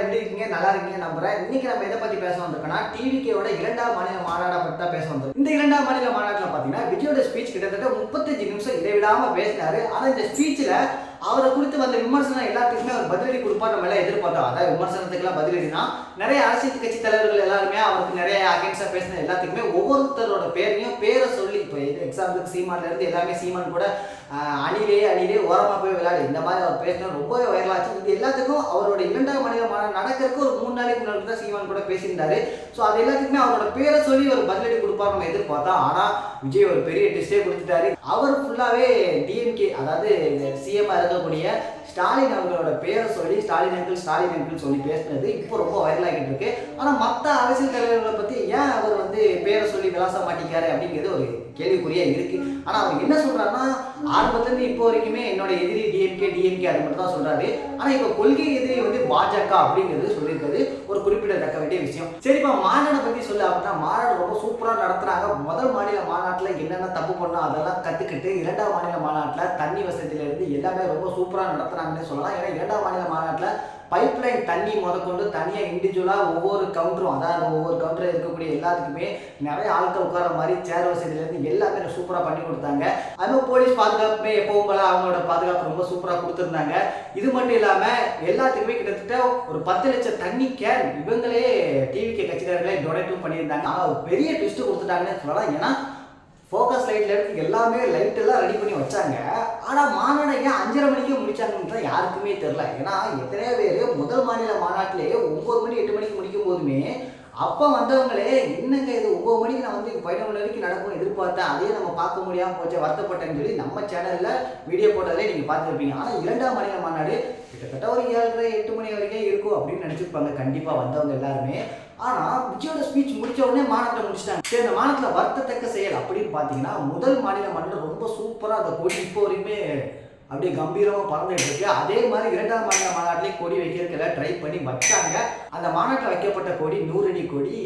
எல்லாரும் எப்படி இருக்கீங்க? நல்லா இருக்கீங்க நம்புறேன். இன்னைக்கு நம்ம எதை பத்தி பேச வந்திருக்கோம்னா டிவிகேயோட இரண்டாம் மாநில மாநாடை பற்றி தான் பேச வந்திருக்கோம். இந்த இரண்டாம் மாநில மாநாட்டில் பார்த்தீங்கன்னா விஜயோட ஸ்பீச் கிட்டத்தட்ட முப்பத்தஞ்சு நிமிஷம் இடைவிடாம பேசினாரு. ஆனால் இந்த ஸ்பீச்சில் அவரை குறித்து வந்த விமர்சனம் எல்லாத்துக்குமே அவர் பதிலடி கொடுப்பார் நம்ம எல்லாம் எதிர்பார்த்தோம். அதாவது விமர்சனத்துக்குலாம் பதிலடினா நிறைய அரசியல் கட்சி தலைவர்கள் எல்லாருமே அவருக்கு நிறைய அகேன்ஸ்டாக பேசின எல்லாத்துக்குமே ஒவ்வொருத்தரோட பேரையும் பேரை சொல்லி இப்போ எக்ஸாம்பிளுக்கு சீமான்ல இருந்து எல்லாமே சீமான் கூட அணிலே அணிலே ஓரமாக போய் விளையாடு. இந்த மாதிரி அவர் பேசினா ரொம்பவே வைரலாச்சு இது எல்லாத்துக்கும் அவரோட இரண்டாம் மனிதமான நடக்கிறதுக்கு ஒரு மூணு நாளைக்கு முன்னாடி தான் சீமான் கூட பேசியிருந்தாரு. ஸோ அது எல்லாத்துக்குமே அவரோட பேரை சொல்லி ஒரு பதிலடி கொடுப்பார் நம்ம எதிர்பார்த்தோம். ஆனால் விஜய் ஒரு பெரிய டெஸ்டே கொடுத்துட்டாரு. அவர் ஃபுல்லாகவே டிஎம்கே அதாவது சிஎம்ஆர் இருக்கக்கூடிய ஸ்டாலின் அவங்களோட பேரை சொல்லி ஸ்டாலின் அங்கிள் ஸ்டாலின் அங்கிள் சொல்லி பேசுனது இப்போ ரொம்ப வைரலாகிட்டு இருக்கு. ஆனால் மற்ற அரசியல் தலைவர்களை பற்றி ஏன் அவர் வந்து பேரை சொல்லி விளாச மாட்டேங்காரு அப்படிங்கிறது ஒரு கேள்விக்குறியா இருக்கு. ஆனா அவர் என்ன சொல்றாருன்னா ஆரம்பத்துலேருந்து இப்போ வரைக்குமே என்னோட எதிரி டிஎம்கே டிஎம்கே அது மட்டும் தான் சொல்றாரு. ஆனால் இப்போ கொள்கை எதிரி வந்து பாஜக அப்படிங்கிறது சொல்லியிருக்கிறது ஒரு குறிப்பிடத்தக்க வேண்டிய விஷயம். சரிப்பா மாநாடை பற்றி சொல்ல அப்படின்னா மாநாடு ரொம்ப சூப்பராக நடத்துறாங்க. முதல் மாநில மாநாட்டில் என்னென்ன தப்பு பண்ணோம் அதெல்லாம் கற்றுக்கிட்டு இரண்டாம் மாநில மாநாட்டில் தண்ணி வசதியில இருந்து எல்லாமே ரொம்ப சூப்பராக நடத்துறாங்கன்னு சொல்லலாம். ஏன்னா இரண்டாம் மாநில மாநாட்டில் பைப்லைன் தண்ணி முதற்கொண்டு தனியாக இண்டிவிஜுவலாக ஒவ்வொரு கவுண்டரும் அதாவது ஒவ்வொரு கவுண்டரில் இருக்கக்கூடிய எல்லாத்துக்குமே நிறைய ஆட்கள் உட்கார மாதிரி சேர் வசதியிலேருந்து எல்லாமே சூப்பராக பண்ணி கொடுத்தாங்க. அதுவும் போலீஸ் பாதுகாப்புமே எப்பவும் போல அவங்களோட பாதுகாப்பு ரொம்ப சூப்பராக கொடுத்துருந்தாங்க. இது மட்டும் இல்லாமல் எல்லாத்துக்குமே கிட்டத்தட்ட ஒரு பத்து லட்சம் தண்ணி கேன் இவங்களே டிவிகே கட்சிக்காரர்களே டொனேட்டும் பண்ணியிருந்தாங்க. ஆனால் பெரிய ட்விஸ்ட்டு கொடுத்துட்டாங்கன்னு சொல்லலாம். ஏன்னா ஃபோக்கஸ் லைட்ல இருந்து எல்லாமே லைட் எல்லாம் ரெடி பண்ணி வச்சாங்க. ஆனால் மாநாடு ஏன் அஞ்சரை மணிக்கே முடிச்சாங்கன்னு யாருக்குமே தெரில ஏன்னா எத்தனையோ பேர் முதல் மாநில மாநாட்டிலேயே ஒம்பது மணி எட்டு மணிக்கு முடிக்கும் போதுமே அப்போ வந்தவங்களே என்னங்க இது? ஒம்பது மணிக்கு நான் வந்து பதினொன்று வரைக்கும் நடக்கும் எதிர்பார்த்தேன். அதையே நம்ம பார்க்க முடியாமல் போச்சு. வருத்தப்பட்டேன்னு சொல்லி நம்ம சேனலில் வீடியோ போட்டதே நீங்கள் பார்த்துருப்பீங்க. ஆனால் இரண்டாம் மாநில மாநாடு கிட்டத்தட்ட ஒரு ஏழரை எட்டு மணி வரைக்கும் இருக்கும் அப்படின்னு நினச்சிருப்பாங்க. கண்டிப்பாக வந்தவங்க எல்லாருமே. ஆனால் விஜயோட ஸ்பீச் முடிச்ச உடனே மாநாட்டை முடிச்சிட்டாங்க. சரி இந்த மாநிலத்தில் வருத்தத்தக்க செயல் அப்படின்னு பார்த்தீங்கன்னா முதல் மாநில மன்றம் ரொம்ப சூப்பராக அந்த கோடி இப்போ வரைக்குமே அப்படியே கம்பீரமாக பறந்துட்டு இருக்கு அதே மாதிரி இரண்டாம் மாநில மாநாட்டிலையும் கொடி வைக்கிறதுக்கு ட்ரை பண்ணி வச்சாங்க. அந்த மாநாட்டில் வைக்கப்பட்ட கொடி நூறடி கொடி.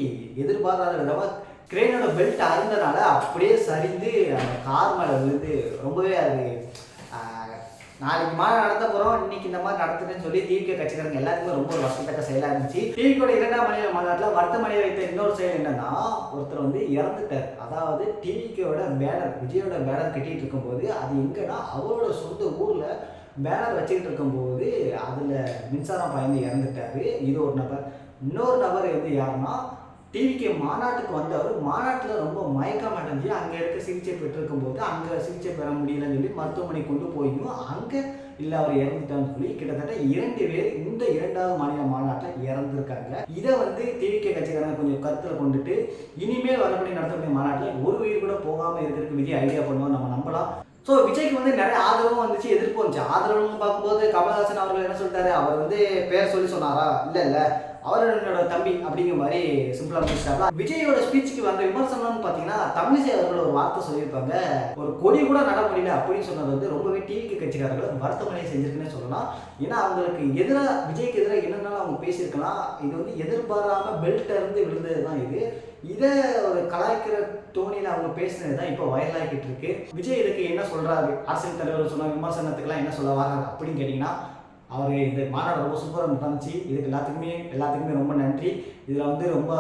எதிர்பாராத விதமாக கிரேனோட பெல்ட் அருந்தனால அப்படியே சரிந்து அந்த கார் மேலே விழுந்து ரொம்பவே அது நாளைக்கு மாநாடு நடத்த போகிறோம் இன்னைக்கு இந்த மாதிரி நடத்துன்னு சொல்லி டிவிகே கட்சிக்காரங்க எல்லாத்துக்குமே ரொம்ப ஒரு வருஷத்தக்க செயலாக இருந்துச்சு. டிவிக்கோட இரண்டாம் மாநில மாநாட்டில் வருத்தமடைய வைத்த இன்னொரு செயல் என்னன்னா ஒருத்தர் வந்து இறந்துட்டார். அதாவது டிவிக்கோட பேனர் விஜயோட பேனர் கட்டிட்டு இருக்கும்போது அது எங்கன்னா அவரோட சொந்த ஊரில் பேனர் வச்சுக்கிட்டு இருக்கும்போது அதில் மின்சாரம் பாய்ந்து இறந்துட்டாரு. இது ஒரு நபர். இன்னொரு நபர் வந்து யாருன்னா டிவிக்கு மாநாட்டுக்கு வந்தவர். மாநாட்டில் ரொம்ப மயக்கம் அங்கே இருக்க சிகிச்சை பெற்றிருக்கும் போது அங்கே சிகிச்சை பெற முடியலன்னு சொல்லி மருத்துவமனை கொண்டு போயும் அங்கே இல்லை அவர் இறந்துட்டான்னு சொல்லி கிட்டத்தட்ட இரண்டு பேர் இந்த இரண்டாவது மாநில மாநாட்டில் இறந்துருக்காங்க. இதை வந்து திமுக கட்சிக்காரங்க கொஞ்சம் கருத்தில் கொண்டுட்டு இனிமேல் வரக்கூடிய நடத்தக்கூடிய மாநாட்டில் ஒரு உயிர் கூட போகாமல் இருக்கிறதுக்கு விஜய் ஐடியா பண்ணுவோம் நம்ம நம்பலாம். ஸோ விஜய்க்கு வந்து நிறைய ஆதரவும் வந்துச்சு எதிர்ப்பு வந்துச்சு. ஆதரவுன்னு பார்க்கும்போது கமல்ஹாசன் அவர்கள் என்ன சொல்லிட்டாரு? அவர் வந்து பேர் சொல்லி சொன்னாரா? இல்லை இல்லை. அவர் என்னோட தம்பி அப்படிங்கிற மாதிரி சிம்பிளா முடிச்சிட்டாங்க விஜயோட ஸ்பீச்சுக்கு வந்த விமர்சனம்னு பார்த்தீங்கன்னா தமிழிசை அவர்கள் ஒரு வார்த்தை சொல்லியிருப்பாங்க. ஒரு கொடி கூட நட முடியல அப்படின்னு சொன்னது வந்து ரொம்பவே டிவிக்கு கட்சிக்காரர்கள் வருத்தமனை செஞ்சிருக்குன்னு சொல்லலாம். ஏன்னா அவங்களுக்கு எதிராக விஜய்க்கு எதிராக என்னென்னாலும் அவங்க பேசியிருக்கலாம் இது வந்து எதிர்பாராம பெல்ட்டை இருந்து விழுந்தது தான் இது. இதை ஒரு கலாய்க்கிற தோணியில் அவங்க பேசினது தான் இப்போ வயலாகிட்டு இருக்கு. விஜய் இதுக்கு என்ன சொல்றாரு? அரசியல் தலைவர் சொன்ன விமர்சனத்துக்கெல்லாம் என்ன சொல்ல வராங்க அப்படின்னு கேட்டிங்கன்னா அவர் இந்த மாநாடு ரொம்ப சூப்பராக நடந்துச்சு. இதுக்கு எல்லாத்துக்குமே எல்லாத்துக்குமே ரொம்ப நன்றி. இதில் வந்து ரொம்ப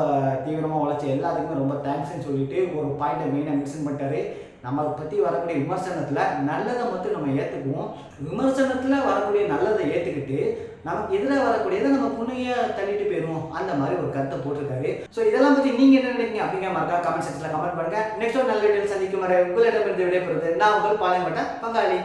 தீவிரமாக உழைச்ச எல்லாத்துக்குமே ரொம்ப தேங்க்ஸ்னு சொல்லிட்டு ஒரு பாயிண்ட்டை மெயினாக மென்ஷன் பண்ணிட்டாரு. நம்மளை பற்றி வரக்கூடிய விமர்சனத்தில் நல்லதை மட்டும் நம்ம ஏற்றுக்குவோம் விமர்சனத்தில் வரக்கூடிய நல்லதை ஏற்றுக்கிட்டு நமக்கு எதிராக வரக்கூடியதை நம்ம புண்ணிய தள்ளிட்டு போயிடுவோம். அந்த மாதிரி ஒரு கருத்தை போட்டிருக்காரு. ஸோ இதெல்லாம் பற்றி நீங்கள் என்ன நினைக்கிறீங்க அப்படிங்கிற மாதிரி கமெண்ட் செக்ஷனில் கமெண்ட் பண்ணுங்கள் நெக்ஸ்ட் ஒரு நல்ல டீட்டெயில் சந்திக்கும் வரை உங்களிடமிருந்து விடைபெறுவது நான் உங்கள் பாளையம்பட்ட பங்காளி.